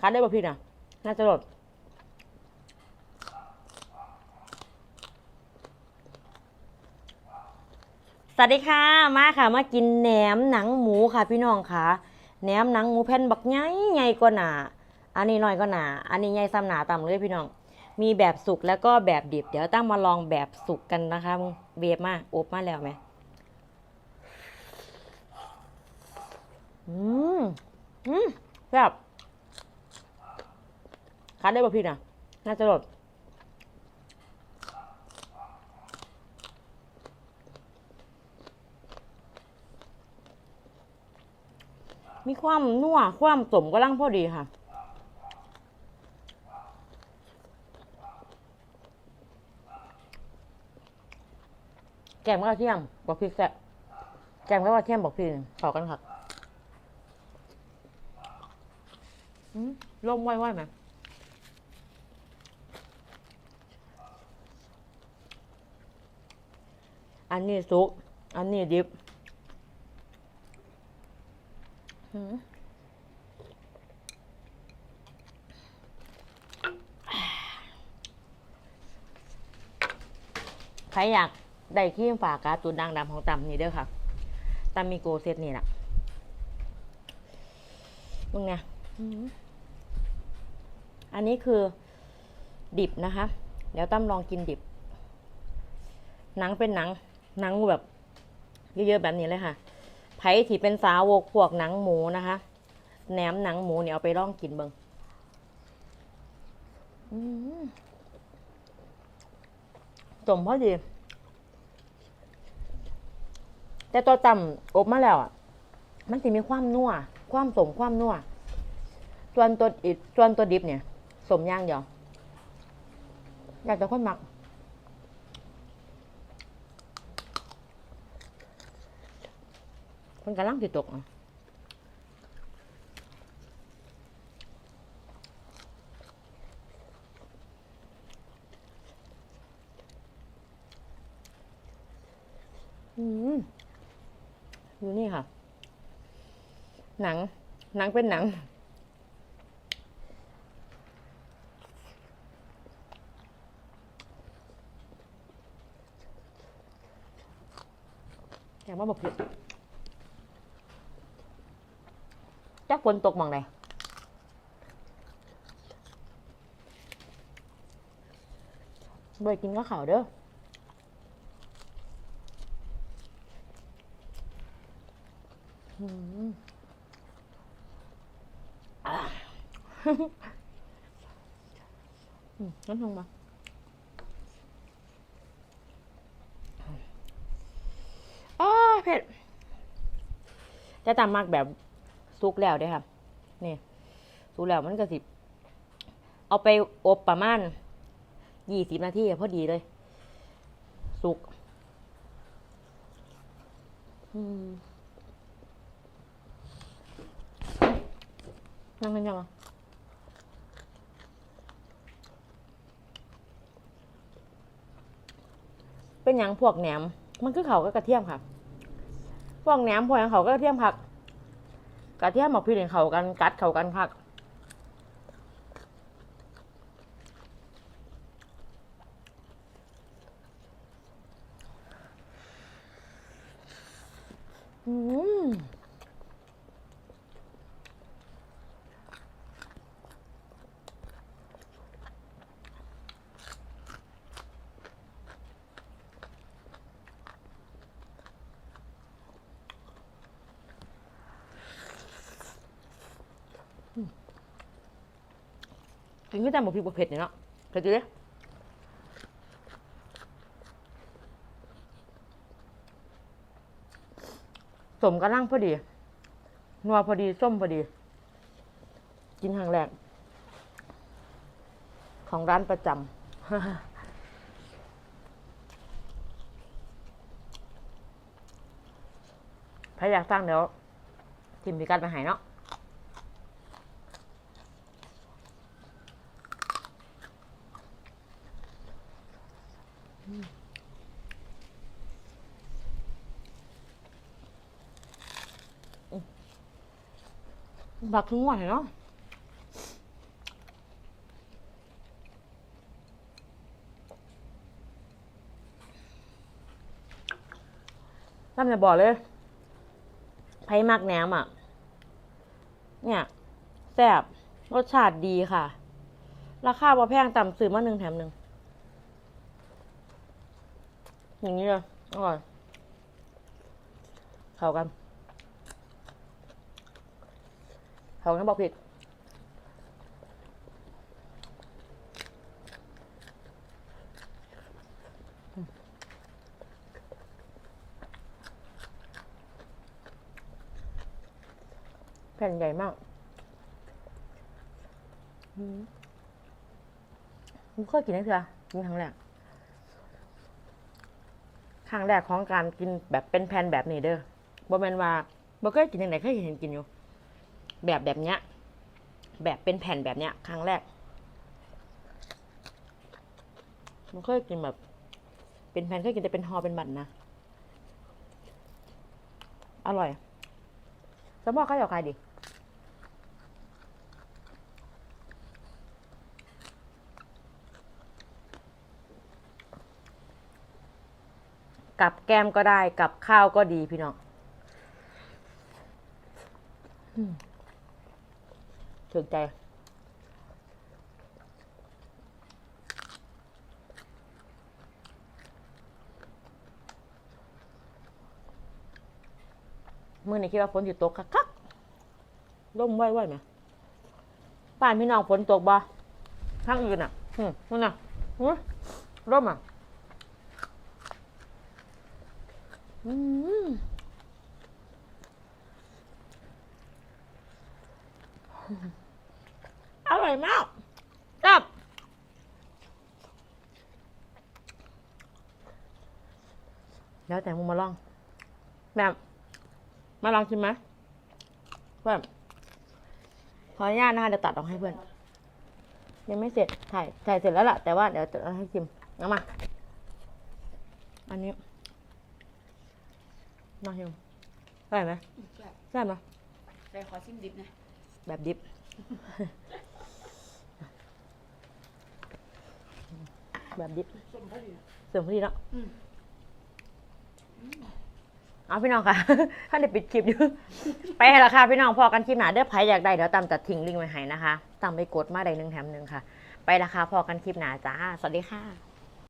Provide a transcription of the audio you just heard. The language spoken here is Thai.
คัดได้ป่ะพี่น่ะน่าจะหลดสวัสดีค่ะ มาค่ะ มากินแหนมหนังหมูค่ะ พี่น้องค่ะ แหนมหนังหมูแผ่นบักใหญ่ใหญ่กว่าหนา อันนี้หน้อยกว่าหนา อันนี้ใหญ่ซ้ำหนาต่ำเลยพี่น้อง มีแบบสุกแล้วก็แบบดิบ เดี๋ยวตั้งมาลองแบบสุกกันนะคะเบียบมาอบมาแล้วไหมอืม อืมแซ่บ คัดได้ป่ะพี่น่ะน่าจะหลดมีความนัวความสมก็ลังพอดีค่ะ แกงมกระเทียมบอกพริกแซ่แกงมกระเทียมบอกพริกข้ากันค่ะอืมร่มไหวไหม นนี้สุก อันนี้ดิบใครอยากได้ขี้ฝากกาตูนดังดำของตำนี่เด้อค่ะตำมีโกเซตนี่แหละมึงไงอืมอันนี้คือดิบนะคะ เดี๋ยวตั้มลองกินดิบ หนังเป็นหนัง หนังแบบเยอะๆแบบนี้เลยค่ะ ไผ่ที่เป็นสาวกพวกหนังหมูนะคะ แหนมหนังหมูเนี่ยเอาไปลองกินเบิงอืมสมพอดี แต่ตัวต่ำอบมาแล้วอะ มันจะมีความนัว ความสมความนัวส่วนตัวอิส่วนตัวดิบเนี่ย สมย่างเดียว อยากจะคนมัก คนกำลังติดตกอะอืมอยู่นี่ค่ะ หนัง หนังเป็นหนังอยากมาบอกผิด จักฝนตกหมองใดบ่ได้กินก็ข่าวเด้ออืมอะอืมงั้นลงมาอ้าเผ็ดจะตามมากแบบ ซุกแล้วเด้ค่ะนี่ซุกแล้วมันก็สิเอาไปอบประมาณยี่สิบนาทีพอดีเลย สุกนั่งกันยังเป็นยังพวกแหนม มันคือเขาก็กระเทียมค่ะ พวกแหนมพวกยังเขาก็กระเทียมผัก กระเทียมหมกพริกเนี่ยเขากันกัดเขากันคักอืม กินก็แต่หมกพริกบเผ็ดเนี่ยเนาะเผ็ดอยู่เลยสมกระลังพอดี นัวพอดี ส้มพอดี กินครั้งแรก ของร้านประจำใครอยากสั่งเดี๋ยวทิมพิกัดไปหายเนาะ บักทั้งวันเนาะนั่นจะบอกเลยไผ่มากแหนมอะ เนี่ยแซ่บรสชาติดีค่ะ ราคาพอแพงต่ำสื่อมาหนึ่งแถมหนึ่ง อย่างนี้เลยอร่อย เข้ากัน เข้าบอกผิด แผ่นใหญ่มากมผมเคยกินได้เถอกินครั้งแรกครั้งแรกของการกินแบบเป็นแผ่นแบบนี้เด้อบ่แมนว่าบ่เคยกินอยังไงเคยเห็นกินอยู่ แบบแบบเนี้ย แบบเป็นแผ่นแบบเนี้ย ครั้งแรก มันเคยกินแบบ เป็นแผ่นเคยกินแต่เป็นฮอเป็นบัตรนะ อร่อยสมมติเขาอยากขายดิกับแก้มก็ได้กับข้าวก็ดีพี่น้องอืม ถึกใจมื่อนี้คิดว่าฝนอยู่ตกคักๆร่มไหวๆไหมป่านพี่น้องฝนตกบ่ข้างอื่นอะอืมนั่นน่ะอุ๊ยร่มอะอืม อร่อยมากจับแล้วแต่มึงมาลองแบบมาลองชิมไหมเพื่อนขออนุญาตนะคะเดี๋ยวตัดออกให้เพื่อน ยังไม่เสร็จถ่ายถ่ายเสร็จแล้วล่ะ แต่ว่าเดี๋ยวจะเอาให้ชิมเอามา อันนี้น่าชิมได้ไหมใช่ได้ไหมแต่ขอชิมดิบนะ แบบดิบ แบบดิบสมพอดีเสริมพอดีเนาะอืมเอาพี่น้องค่ะ ท่านได้ปิดคลิปอยู่ ไปแล้วค่ะพี่น้องพอกันคลิปหนาเด้อไผอยากได้เดี๋ยวตามจัดทิ้งลิงก์ไว้ให้นะคะตามไปกดมาได้หนึ่งแถมหนึ่งค่ะ ไปราคาพอกันคลิปหนาจ้า สวัสดีค่ะ